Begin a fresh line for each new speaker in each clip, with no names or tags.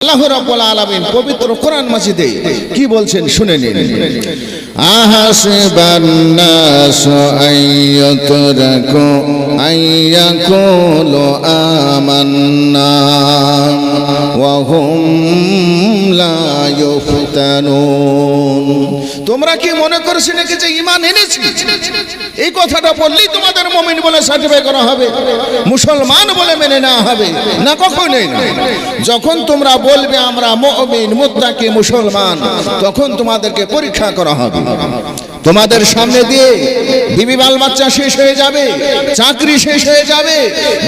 আল্লাহ রাব্বুল আলামিন পবিত্র কোরআন মাজিদে কি বলছেন শুনে নিন। আহাসিবান নাসু আইয়াতরাকু আইয়াকুলু আমান্না ওয়া হুম লা ইফতানুন তোমরা কি মনে করছ নাকি যে ঈমান এনেছি? এই কথাটা বললেই তোমাদের মুমিন বলে সার্টিফাই করা হবে মুসলমান বলে মেনে নেওয়া হবে না কখনোই না যখন তোমরা বলবে, আমরা মুমিন, মুত্তাকি মুসলমান। তখন তোমাদেরকে পরীক্ষা করা হবে। তোমাদের সামনে দিয়ে বিবি বাল বাচ্চা শেষ হয়ে যাবে, চাকরি শেষ হয়ে যাবে,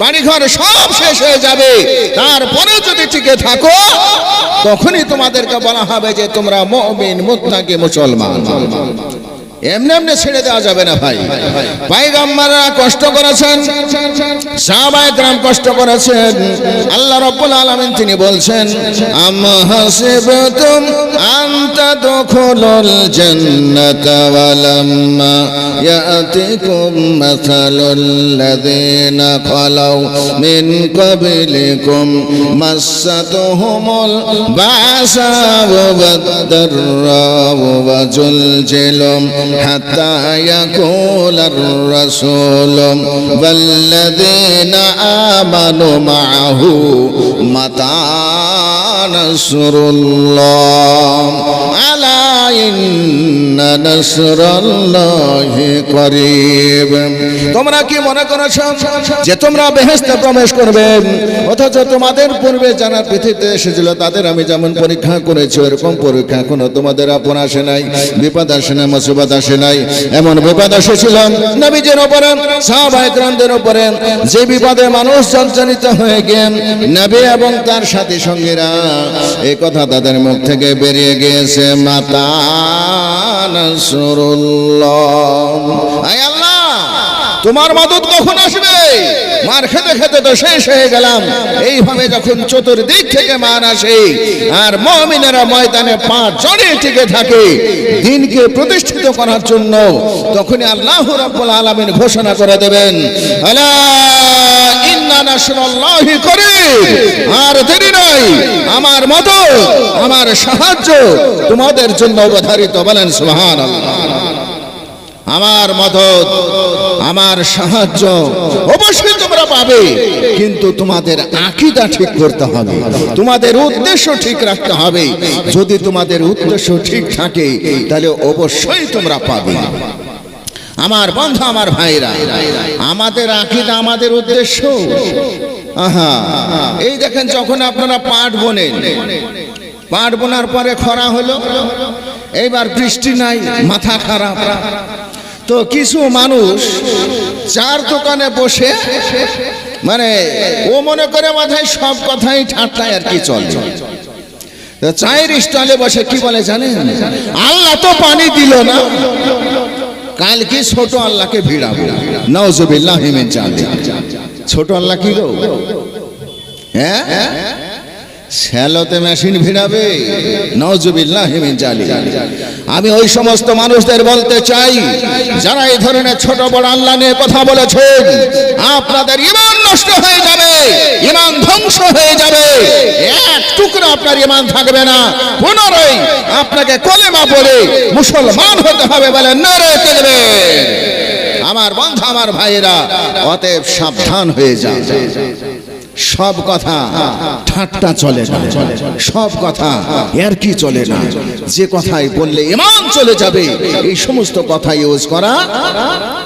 বাড়িঘর সব শেষ হয়ে যাবে। তারপরে যদি টিকে থাকো, তখনই তোমাদেরকে বলা হবে যে তোমরা মুমিন, মুত্তাকি মুসলমান। এমনি এমনি ছেড়ে দেওয়া যাবে না ভাই। পাইগাম্বাররা কষ্ট করেছেন। সাহাবায়ে গ্রাম কষ্ট করেছেন। আল্লাহ রাব্বুল আলামিন তিনি বলছেন, আম হাসিবতুম আন তাদখুলুল জান্নাতা ওয়ালাম্মা ইয়াতিকুম মাসালুল লাযিনা খালাউ মিন ক্বাবলিকুম মাসাতুহুমুল বাসা ওয়াদ-দাররা ওয়া জুলজিলুম حتى يقول الرسول والذين آمنوا معه متى نصر الله ألا إن نصر الله قريب তোমরা কি মনে করেছো যে তোমরা বেহেশতে প্রবেশ করবে অথচ তোমাদের পূর্বে যারা পৃথিবীতে এসেছিল তাদের আমি যেমন পরীক্ষা করেছি এরকম পরীক্ষা এখনো তোমাদের আপন আসে নাই বিপদ আসে নাই মুসিবত আসে আসে নাই। এমন বিপদ এসেছিল নবীজের ওপরে সাহাবাহামদের উপরে যে বিপদে মানুষ জর্জরিত হয়ে গেম নবী এবং তার সাথী সঙ্গীরা এই কথা তাদের মুখ থেকে বেরিয়ে গিয়েছে, মাতা আল্লাহ, তোমার মাদত কখন আসবে? মার খেতে খেতে তো শেষ হয়ে গেলাম। এইভাবে যখন চতুর্দিক থেকে মান আসে, আর মমিনেরা ময়দানে পা জড়ে টিকে থাকে, দিনকে প্রতিষ্ঠিত করার জন্য তখনই আল্লাহ রাব্বুল আলামিন ঘোষণা করে দেবেন, আলা আর দেরি নাই আমার মদত আমার সাহায্য তোমাদের জন্য অবধারিত। বলেন, সুবহানাল্লাহ। আমার মদত, আমার সাহায্য অবশ্যই তোমরা পাবে। কিন্তু তোমাদের আকিদা ঠিক করতে হবে। তোমাদের উদ্দেশ্য ঠিক রাখতে হবে। যদি তোমাদের উদ্দেশ্য ঠিক থাকে, তাহলে অবশ্যই তোমরা পাবে। আমার বন্ধু, আমার ভাইরা, আমাদের আকিদা আমাদের উদ্দেশ্য। আহা, এই দেখেন যখন আপনারা পাট বোনেন পাট বোনার পরে খরা হলো, এইবার বৃষ্টি নাই, মাথা খারাপ। তো কিছু মানুষ চার দোকানে বসে মানে ও মনে করে মাথায় সব কথাই ঠাট্টায় আর কি চলে। চায়ের স্টলে বসে কি বলে জানেন? আল্লাহ তো পানি দিল না। কালকে ছোট আল্লাহকে ভিড়াবো? নওজুবিল্লাহ হিমেন চাঁদে ছোট আল্লাহ কি গো? হ্যাঁ? শ্যালোতে মেশিন ভিড়াবে, নওজুবিল্লাহ হিমিন জালি আমি ওই সমস্ত মানুষদের বলতে চাই, যারা এই ধরনের ছোট বড় আল্লাহ নিয়ে কথা বলেছেন, আপনাদের ইমান নষ্ট হয়ে যাবে ইমান ধ্বংস হয়ে যাবে। এক টুকরো আপনার ইমান থাকবে না। পুনরায় আপনাকে কলেমা পড়ে মুসলমান হতে হবে বলে নরে চলবে আমার বন্ধু, আমার ভাইয়েরা, অতএব সাবধান হয়ে যায় সব কথা ঠাট্টা চলে না। সব কথা আর কি চলে না। যে কথাই বললে ইমান চলে যাবে, এই সমস্ত কথা ইউজ করা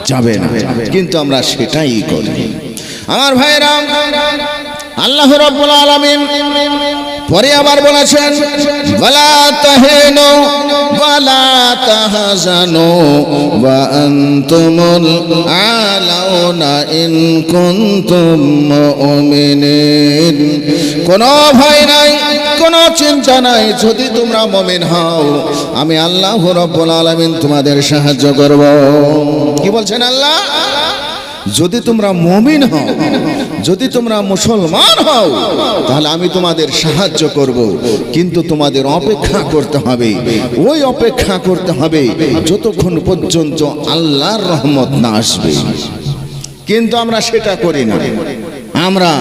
যাবে না। কিন্তু আমরা সেটাই করি। আমার ভাইরা, আল্লাহ রাব্বুল আলামিন পরে আবার বলেছেন আনতুমুল আলাউনা ইন কোনো ভয় নাই, কোনো চিন্তা নাই, যদি তোমরা মুমিন হও, আমি আল্লাহ রাব্বুল আলামিন তোমাদের সাহায্য করব। কি বলছেন আল্লাহ? যদি তোমরা মমিন হও, যদি তোমরা মুসলমান হও, তাহলে আমি তোমাদের সাহায্য করব। কিন্তু তোমাদের অপেক্ষা করতে হবে। ওই অপেক্ষা করতে হবে যতক্ষণ পর্যন্ত আল্লাহর রহমত না আসবে। কিন্তু আমরা সেটা করি না। আমরা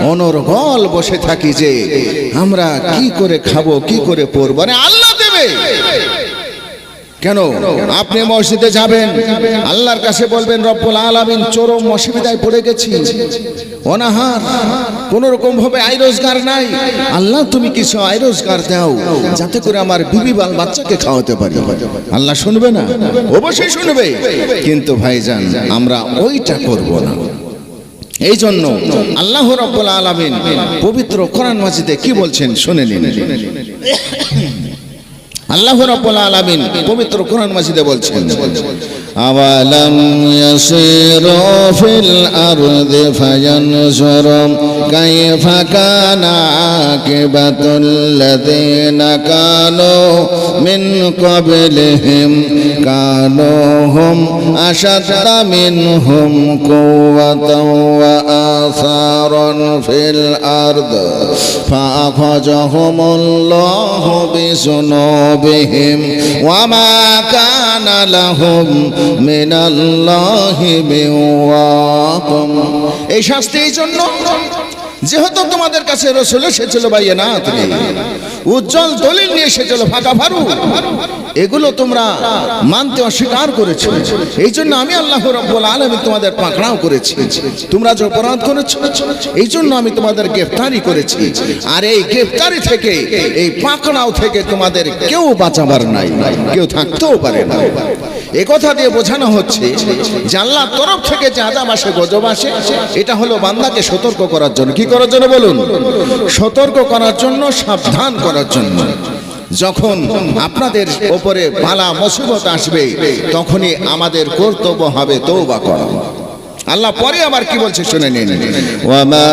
অনর্গল বসে থাকি যে আমরা কি করে খাব, কি করে পড়ব আরে দেবে কেন? আপনি মসজিদে যাবেন। আল্লাহর কাছে বলবেন, রব্বুল আলামিন, চরম অসুবিধায় পড়ে গেছি। অনাহার কোন রকম ভাবে আয় রোজগার নাই। আল্লাহ, তুমি কিছু আয় রোজগার দাও, যাতে করে আমার বিবি বাল বাচ্চাকে খাওয়াতে পারি। আল্লাহ শুনবে না? অবশ্যই শুনবে। কিন্তু ভাইজান, আমরা ওইটা করব না। এই জন্য আল্লাহ রব্বুল আলামিন পবিত্র কোরআন মাজিদে কি বলছেন শুনে নিন। আল্লাহ রাব্বুল আলামিন পবিত্র কোরআন মাজিদে বলছেন
أولم يسيروا في الأرض فينظروا كيف كان عاقبة الذين كانوا من قبلهم كانوا هم أشد منهم قوة وآثارا في الأرض فأخذهم الله بذنوبهم وما كان لهم من الله من واق
এই শাস্তি এই জন্য যেহেতু তোমাদের কাছে রসুল এসেছিল ভাইয়া না তুমি, উজ্জ্বল দলিল নিয়ে এসেছিল, ফাঁকা ফারু এগুলো তোমরা মানতে অস্বীকার করেছ। এই জন্য আমি আল্লাহ রব্বুল আলমী তোমাদের পাকড়াও করেছি। তোমরা যে অপরাধ করেছ, এই জন্য আমি তোমাদের গ্রেফতারি করেছি। আর এই গ্রেফতারি থেকে, এই পাকড়াও থেকে তোমাদের কেউ বাঁচাবার নাই, কেউ থাকতেও পারে না। এ কথা দিয়ে বোঝানো হচ্ছে যে তরফ থেকে যে আজাব আসে, গজব আসে, এটা হলো বান্দাকে সতর্ক করার জন্য। কি করার জন্য বলুন। সতর্ক করার জন্য সাবধান করার জন্য। যখন আপনাদের ওপরে ভালা মুসিবত আসবে তখনই আমাদের কর্তব্য হবে তৌবা করা। আল্লাহ পরে আবার কি বলছে শুনে নিন।
ওয়ামা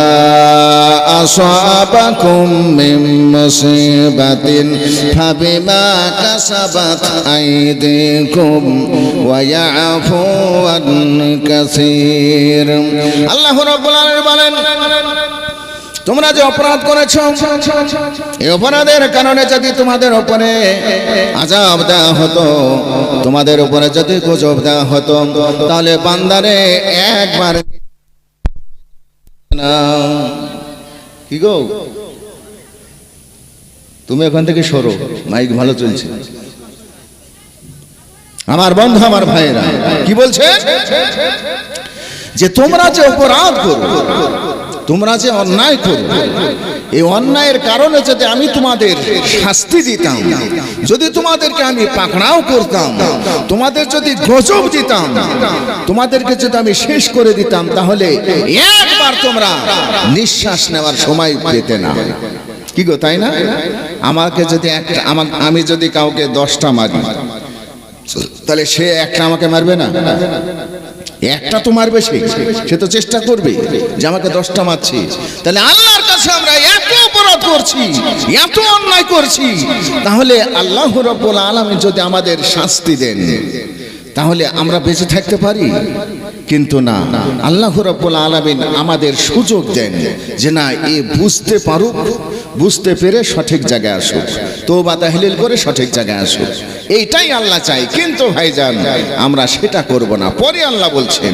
আসাবাকুম মিন মুসিবাতিন ফাবিমা কাসাবাত আইদিকুম ওয়া ইয়াফু আন কাসীর
আল্লাহ রাব্বুল আলামিন বলেন তোমরা যে অপরাধ করেছ, এই অপরাধের কারণে যদি তোমাদের উপরে আজাব দেওয়া হতো, তোমাদের উপরে যদি গজব দেওয়া হতো, তাহলে বান্দারে একবার কি গো? তুমি এখান থেকে সরো, মাইক ভালো চলছে। আমার বন্ধু, আমার ভাইয়েরা, কি বলছে? যে তোমরা যে অপরাধ করো তোমরা যে অন্যায় করো এই অন্যায়ের কারণে যদি আমি তোমাদের শাস্তি দিতাম, যদি তোমাদেরকে আমি পাকড়াও করতাম, তোমাদের যদি গজব দিতাম, তোমাদেরকে যদি আমি শেষ করে দিতাম, তাহলে একবার তোমরা নিঃশ্বাস নেওয়ার সময় পেতে না। কি গো, তাই না? আমাকে যদি একটা আমি যদি কাউকে দশটা মারি, তাহলে সে একটা আমাকে মারবে না? একটা তো মারবে সে। সে তো চেষ্টা করবে যে আমাকে দশটা মারছি। তাহলে আল্লাহর কাছে আমরা এত অপরাধ করছি, এত অন্যায় করছি। তাহলে আল্লাহ রব্বুল আলমী যদি আমাদের শাস্তি দেন, তাহলে আমরা বেঁচে থাকতে পারি? কিন্তু না, আল্লাহ রব্বুল আলমিন আমাদের সুযোগ দেন যে না, এ বুঝতে পারুক বুঝতে পেরে সঠিক জায়গায় আসুক। তো বা তাহলিল করে সঠিক জায়গায় আসুক। এইটাই আল্লাহ চাই কিন্তু ভাইজান, আমরা সেটা করব না। পরে আল্লাহ বলছেন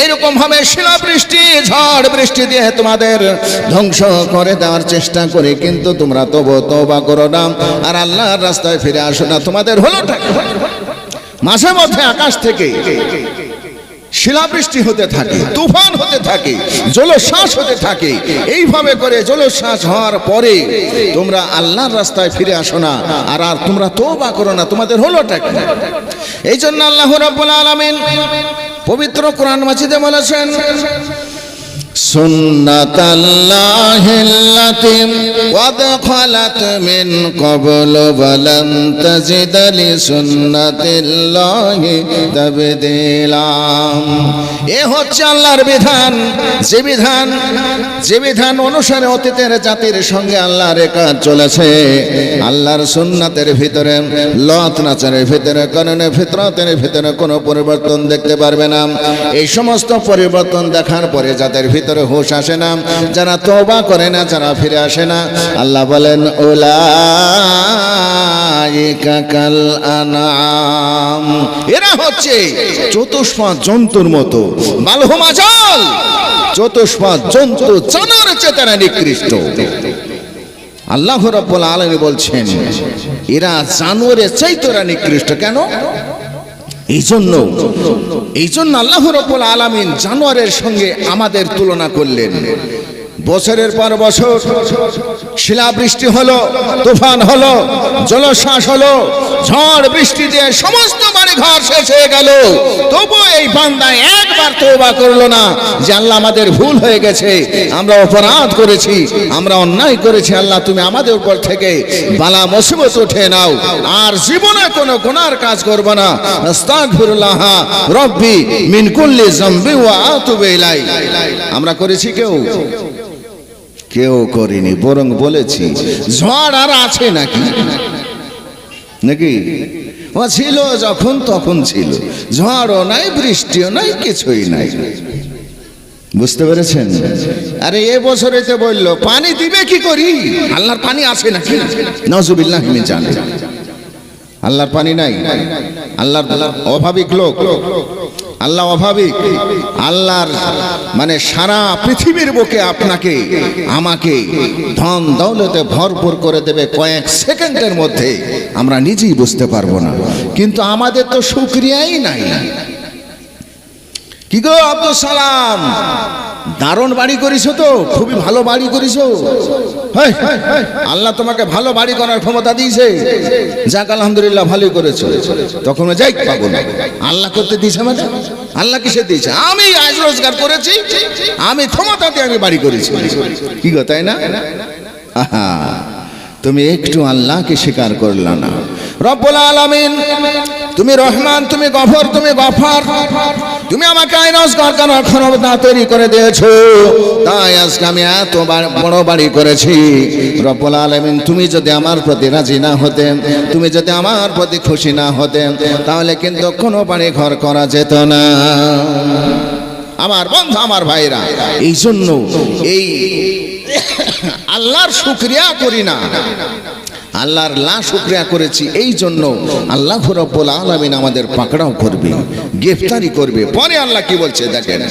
এইরকম ভাবে শিলাবৃষ্টি, ঝড় বৃষ্টি দিয়ে তোমাদের ধ্বংস করে দেওয়ার চেষ্টা করে, কিন্তু তোমরা তবু তবা করো না। আর আল্লাহর রাস্তায় ফিরে আসো না। তোমাদের হলোটা কি? মাঝে মধ্যে আকাশ থেকে শিলাবৃষ্টি হতে থাকে, তুফান হতে থাকে জলশ্বাস হতে থাকে। এইভাবে করে জলশ্বাস হওয়ার পরে তোমরা আল্লাহর রাস্তায় ফিরে আসো না। আর আর তোমরা তোবা করো না। তোমাদের হলোটা এই জন্য আল্লাহ রাব্বুল আলামিন পবিত্র কোরআন মাজিদে বলেছেন
سنة الله التي قد خلت من قبل ولن تجد لسنة الله تبديلا
এ হচ্ছে আল্লাহর বিধান যে বিধান যে বিধান অনুসারে অতীতের জাতির সঙ্গে আল্লাহর কাজ চলেছে আল্লাহর সুন্নাতের ভিতরে লত নাচারের ভিতরে কারণে ফিতরতের ভিতরে কোনো পরিবর্তন দেখতে পারবে না এই সমস্ত পরিবর্তন দেখার পরে যাদের ভিতরে হুঁশ আসে না, যারা তওবা করে না, যারা ফিরে আসে না। আল্লাহ বলেন ওলা আনাম। এরা হচ্ছে চতুষ্পদ জন্তুর মতো বালহমাচল চতুষ্পদ জন্তু জানার চেতনা নিকৃষ্ট। আল্লাহ রাব্বুল আলামিন বলছেন, এরা জানোয়ারের চাইতরা নিকৃষ্ট। কেন? এই জন্য এই জন্য আল্লাহ রব্বুল আলামিন জানোয়ারের সঙ্গে আমাদের তুলনা করলেন। বছরের পর বছর শিলাবৃষ্টি হলো, তুফান হলো, জলশ্বাস হলো, ঝড় বৃষ্টি দিয়ে সমস্ত বাড়ি ঘর শেষ হয়ে গেল। তবু এই বান্দা একবার তওবা করল না যে আল্লাহ আমাদের ভুল হয়ে গেছে, আমরা অপরাধ করেছি, আমরা অন্যায় করেছি, আল্লাহ তুমি আমাদের উপর থেকে বালা মুসিবত উঠে নাও। আর জীবনে কোনো গুনার কাজ করব না। আস্তাগফিরুল্লাহ, রব্বি মিন কুল্লি যামবি ওয়া আতুবু ইলাই আমরা করেছি কেউ? কেউ করিনি, বরং বলেছি, ঝড় আর আছে নাকি? নাকি? ও ছিল যখন তখন ছিল, ঝড়ও নাই, বৃষ্টিও নাই, কিছুই নাই। বুঝতে পেরেছেন? আরে এ বছরে তো বলল, পানি দিবে কি করি? আল্লাহর পানি আছে নাকি? নজুবিল্লাহ জানে আল্লাহর পানি নাই। আল্লাহর অভাবিক লোক। আল্লাহ অভাবিক। আল্লাহর মানে সারা পৃথিবীর বুকে আপনাকে, আমাকে ধন দৌলতে ভরপুর করে দেবে কয়েক সেকেন্ডের মধ্যে। আমরা নিজেই বুঝতে পারব না। কিন্তু আমাদের তো সুক্রিয়াই নাই। কি গো আব্দুল সালাম? দারুণ বাড়ি করিছো তো, খুবই ভালো বাড়ি করিছো। আল্লাহ তোমাকে ভালো বাড়ি করার ক্ষমতা দিয়েছে। যাক, আলহামদুলিল্লাহ, ভালোই করেছ। তখন যাই পাবো না। আল্লাহ করতে দিয়েছে মানে আল্লাহ কিসে দিয়েছে? আমি আজ রোজগার করেছি, আমি ক্ষমতা দিয়ে আমি বাড়ি করেছি। কি গো, তাই না? আহা, তুমি একটু আল্লাহকে স্বীকার করলা না। রব্বুল আলামিন, তুমি রহমান, তুমি গফর, তুমি গফার। তুমি আমাকে আই রোজগার করার ক্ষমতা তৈরি করে দিয়েছ। তাই আজকে আমি এত বড় বাড়ি করেছি। রব্বুল আলামিন, তুমি যদি আমার প্রতি রাজি না হতেন তুমি যদি আমার প্রতি খুশি না হতেন তাহলে কিন্তু কোনো বাড়ি ঘর করা যেত না। আমার বন্ধু, আমার ভাইরা এই জন্য এই আল্লাহর শুক্রিয়া করি না। আল্লাহর লা শুক্রিয়া করেছি এই জন্য আল্লাহ রব্বুল আলামিন আমাদের পাকড়াও করবে গ্রেফতারি করবে পরে আল্লাহ কি বলছে দেখেন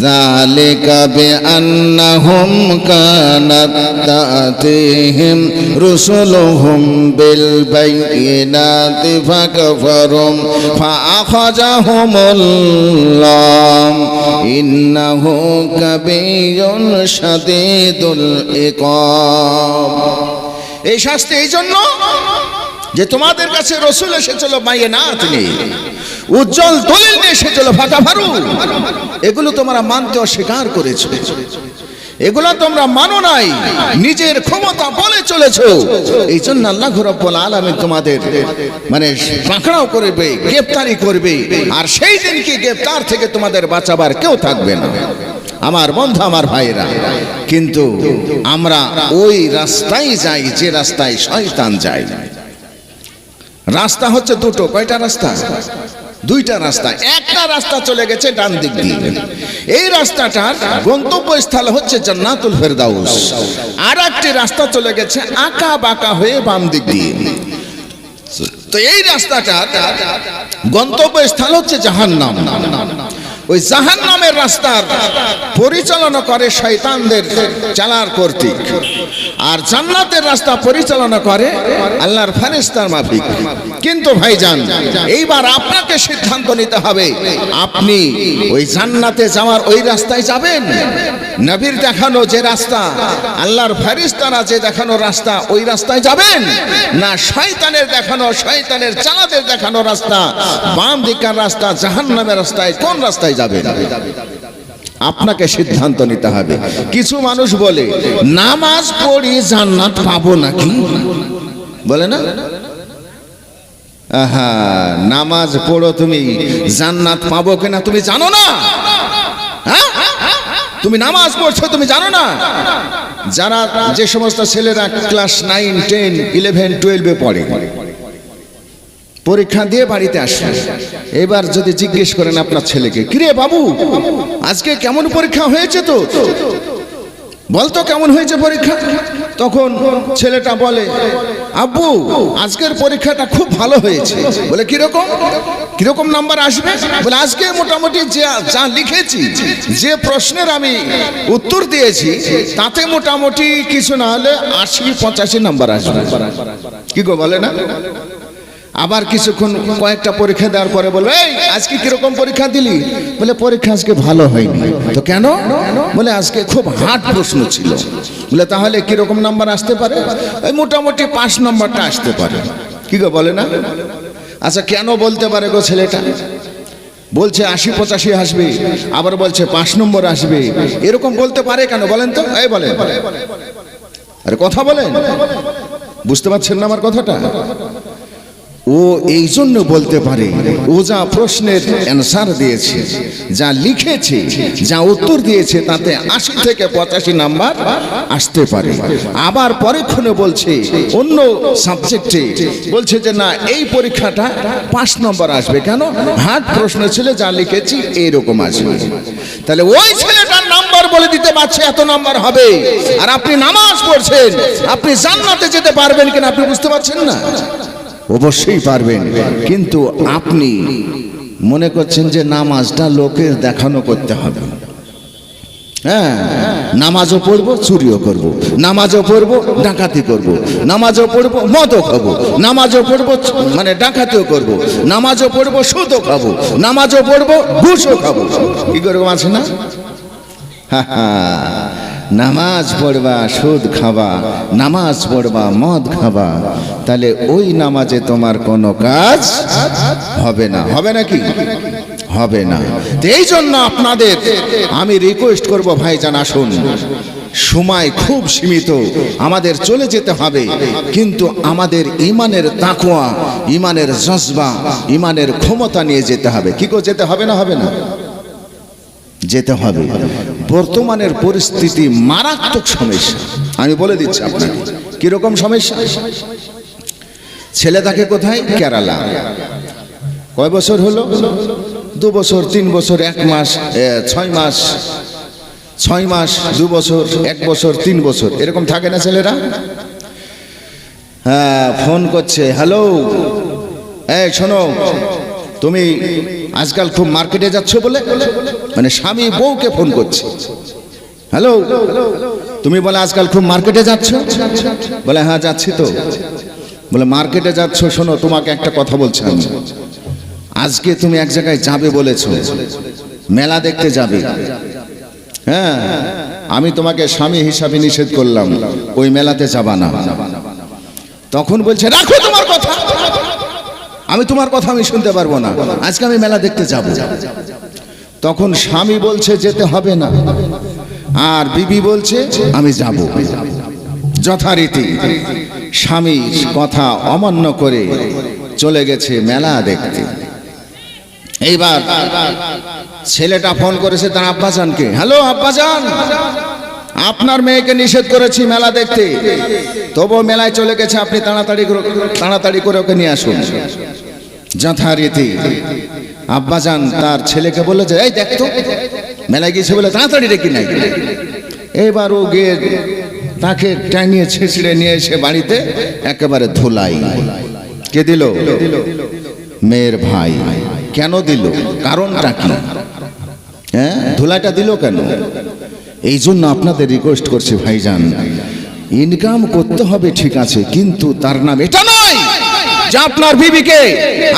ذلك بأنهم كانت تأتيهم رسلهم بالبينات فكفروا فأخذهم الله إنه كبير شديد العقاب
এই শাস্তি এই জন্য যে তোমাদের কাছে রসুল এসেছিল, মাইয়ে না তুমি উজ্জ্বল দলিল নিয়ে এসেছিল ফাঁকা ফারু এগুলো তোমরা মানতে অস্বীকার করেছ। এগুলো তোমরা মানো নাই। নিজের ক্ষমতা বলে চলেছো। এই জন্য আল্লাহ রব্বুল আলামিন তোমাদের মানে পাকড়াও করবে গ্রেফতারি করবে। আর সেই দিনকে গ্রেফতার থেকে তোমাদের বাঁচাবার কেউ থাকবে না। আমার বন্ধু, আমার ভাইরা কিন্তু আমরা ওই রাস্তায় যাই, যে রাস্তায় শয়তান যায়। রাস্তা হচ্ছে দুটো, কয়টা রাস্তা? দুইটা রাস্তা একটা রাস্তা চলে গেছে ডান দিক দিয়ে। এই রাস্তাটার গন্তব্যস্থল হচ্ছে জান্নাতুল ফেরদাউস। আর একটি রাস্তা চলে গেছে আঁকা বাঁকা হয়ে বাম দিক দিয়ে। তো এই রাস্তাটার গন্তব্যস্থল হচ্ছে জাহান্নাম। ওই জাহান নামের রাস্তার পরিচালনা করে শয়তানদের চালার কর্তৃক। আর জান্নাতের রাস্তা পরিচালনা করে আল্লাহর ফারিস্তার মাফিক। কিন্তু ভাইজান, এইবার আপনাকে সিদ্ধান্ত নিতে হবে, আপনি ওই জান্নাতে যাওয়ার ওই রাস্তায় যাবেন? নবীর দেখানো যে রাস্তা, আল্লাহর ফারিস্তারা যে দেখানো রাস্তা, ওই রাস্তায় যাবেন? না শয়তানের দেখানো, শয়তানের চালাদের দেখানো রাস্তা বাম দিকার রাস্তা, জাহান্নামের রাস্তায় কোন রাস্তায় যাবেন আপনাকে সিদ্ধান্ত নিতে হবে। কিছু মানুষ বলে, নামাজ পড়ি জান্নাত পাবো নাকি? বলে না? আহা, নামাজ পড়ো তুমি, জান্নাত পাবো কিনা তুমি জানো না? হ্যাঁ? তুমি নামাজ পড়ছো তুমি জানো না? যারা যে সমস্ত ছেলেরা ক্লাস নাইন টেন ইলেভেন টুয়েলভে পড়ে পরীক্ষা দিয়ে বাড়িতে আসেন। এবার যদি জিজ্ঞেস করেন আপনার ছেলেকে, কিরে বাবু, আজকে কেমন পরীক্ষা হয়েছে তো? বলতো, কেমন হয়েছে পরীক্ষা? তখন ছেলেটা বলে, আব্বু, আজকের পরীক্ষাটা খুব ভালো হয়েছে। বলে, কীরকম? কীরকম নাম্বার আসবে? বলে, আজকে মোটামুটি যে, যা লিখেছি, যে প্রশ্নের আমি উত্তর দিয়েছি, তাতে মোটামুটি কিছু না হলে আশি পঁচাশি নাম্বার আসবে। কি গো, বলে না? আবার কিছুক্ষণ কয়েকটা পরীক্ষা দেওয়ার পরে বলবে এই, আজকে কীরকম পরীক্ষা দিলি? বলে, পরীক্ষা আজকে ভালো হয়নি। তো কেন? বলে, আজকে খুব হার্ড প্রশ্ন ছিল। বলে, তাহলে কীরকম নাম্বার আসতে পারে? এই মোটামুটি পাঁচ নম্বরটা আসতে পারে। কি গো, বলে না? আচ্ছা কেন বলতে পারে গো ছেলেটা? বলছে, আশি পঁচাশি আসবে। আবার বলছে, পাঁচ নম্বর আসবে। এরকম বলতে পারে কেন, বলেন তো? এই বলে আরে, কথা বলেন। বুঝতে পারছেন না আমার কথাটা? ও এই জন্য বলতে পারে, ও যা প্রশ্নের অ্যান্সার দিয়েছে, যা লিখেছে, যা উত্তর দিয়েছে, তাতে আশি থেকে পঁচাশি নাম্বার আসতে পারে। আবার পরীক্ষণে বলছে, অন্য সাবজেক্টে বলছে যে, না, এই পরীক্ষাটা পাঁচ নম্বর আসবে। কেন? হার্ড প্রশ্ন ছিল, যা লিখেছি এইরকম আসবে তাহলে ওই ছেলেটার নাম্বার বলে দিতে পারছে, এত নাম্বার হবে। আর আপনি নামাজ পড়ছেন, আপনি জান্নাতে যেতে পারবেন কিনা আপনি বুঝতে পারছেন না? অবশ্যই পারবেন কিন্তু আপনি মনে করছেন যে নামাজটা লোকের দেখানো করতে হবে হ্যাঁ নামাজও পড়ব চুরিও করব। নামাজও পড়ব, ডাকাতি করব। নামাজও পড়ব, মদও খাব নামাজও পড়ব মানে ডাকাতিও করব। নামাজও পড়ব, সুদও খাব নামাজও পড়ব, ঘুষও খাব কি করব আছে না হা হা। নামাজ পড়বা, সুদ খাবা, নামাজ পড়বা, মদ খাবা, তাহলে ওই নামাজে তোমার কোনো কাজ হবে না। হবে নাকি? হবে না। এই জন্য আপনাদের আমি রিকোয়েস্ট করব, ভাইজান, আসুন। সময় খুব সীমিত, আমাদের চলে যেতে হবে, কিন্তু আমাদের ইমানের তাকুয়া, ইমানের জজবা, ইমানের ক্ষমতা নিয়ে যেতে হবে। কি করে যেতে হবে না হবে না? যেতে হবে। বর্তমানের পরিস্থিতি মারাত্মক সমস্যা। আমি বলে দিচ্ছি আপনাকে, কীরকম সমস্যা? ছেলে থাকে কোথায়? কেরালা। কয় বছর হলো? দু বছর, তিন বছর, এক মাস ছয় মাস ছয় মাস, দু বছর, এক বছর, তিন বছর, এরকম থাকে না ছেলেরা? হ্যাঁ ফোন করছে, হ্যালো, এই শোনো, তুমি আজকাল খুব মার্কেটে যাচ্ছ বলে? মানে স্বামী বউকে ফোন করছে। হ্যালো? তুমি বলে, আজকাল খুব মার্কেটে যাচ্ছ? বলে হ্যাঁ যাচ্ছি তো। বলে, মার্কেটে যাচ্ছ, শোনো, তোমাকে একটা কথা বলছি আমি। আজকে তুমি এক জায়গায় যাবে বলেছ। মেলা দেখতে যাবে। হ্যাঁ আমি তোমাকে স্বামী হিসাবে নিষেধ করলাম। ওই মেলাতে যাবা না। তখন বলছে, রাখো আমি তোমার কথা আমি শুনতে পারব না। আজকে আমি মেলা দেখতে যাব। তখন স্বামী বলছে, যেতে হবে না। আর বিবি বলছে, আমি যাব। যথারীতি স্বামীর কথা অমান্য করে চলে গেছে মেলা দেখতে। এইবার ছেলেটা ফোন করেছে তার আব্বাজানকে। হ্যালো, আব্বাজান! আপনার মেয়েকে নিষেধ করেছি মেলা দেখতে। তবুও মেলায় চলে গেছে, আপনি তাড়াতাড়ি তাড়াতাড়ি করে ওকে নিয়ে আসুন। যথারীতি। আব্বাজান তার ছেলেকে বলল যে, এই দেখতো মেলায় গিয়েছে বলে তাড়াতাড়ি রেখে নাই এবার ও গিয়ে তাকে টানিয়ে ছেঁচড়ে নিয়ে এসে বাড়িতে একেবারে ধুলাই। কে দিল? মেয়ের ভাই। কেন দিল? কারণটা কি? হ্যাঁ? ধুলাটা দিল কেন? এই জন্য আপনাদের রিকোয়েস্ট করছি ভাইজান। ইনকাম করতে হবে, ঠিক আছে, কিন্তু তার নাম এটা নয় যে আপনার বিবিকে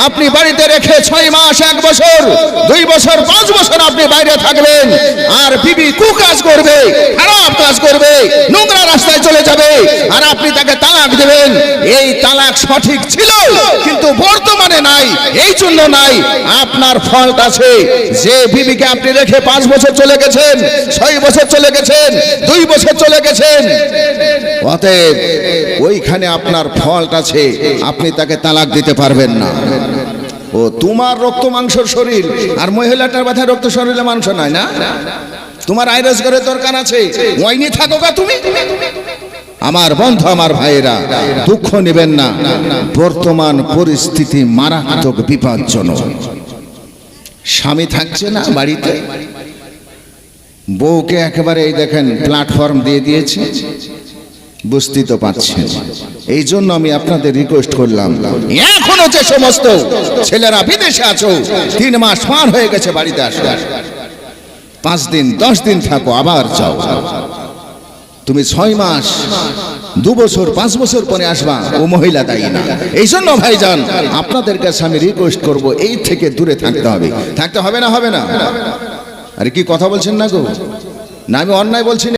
আপনি বাড়িতে রেখে ছয় মাস, এক বছর, দুই বছর, পাঁচ বছর আপনি বাইরে থাকলেন আর বিবি কু কাজ করবে, খারাপ কাজ করবে, নোংরা রাস্তায় যাবে আর আপনি তাকে তালাক দেবেন। এই তালাক সঠিক ছিল, কিন্তু বর্তমানে নাই, এই জন্য নাই। আপনার ফল্ট আছে। যে বিবিকে আপনি রেখে পাঁচ বছর চলে গেছেন, ছয় বছর চলে গেছেন, দুই বছর চলে গেছেন, অতএব ওইখানে আপনার ফল্ট আছে, আপনি তাকে তালাক দিতে পারবেন না। ও, তোমার রক্ত মাংসর শরীর, আর মহিলাটার ব্যথা রক্ত শরীরে মাংস নয় না? তোমার আয় রোজগারের দরকার আছে। ওইনি থাকো তুমি। আমার বন্ধু, আমার ভাইয়েরা, দুঃখ নেবেন না। বর্তমান পরিস্থিতি মারাত্মক বিপজ্জনক। স্বামী থাকছে না বাড়িতে। বউকে একেবারে এই দেখেন প্ল্যাটফর্ম দিয়ে দিয়েছে। বুঝতেই তো পারছেন। এই জন্য আমি আপনাদের রিকোয়েস্ট করলাম, এখনও যে সমস্ত ছেলেরা বিদেশে আছো, তিন মাস পার হয়ে গেছে বাড়িতে আসো পাঁচ দিন, দশ দিন থাকো, আবার যাও। তুমি ছয় মাস, দু বছর, পাঁচ বছর পরে আসবা, ও মহিলা দায়ী না। এই জন্য ভাইজান, আপনাদের কাছে আমি রিকোয়েস্ট করব, এই থেকে দূরে থাকতে হবে। থাকতে হবে না হবে না? আরে কি কথা বলছেন না গো? না, আমি অন্যায় বলছি।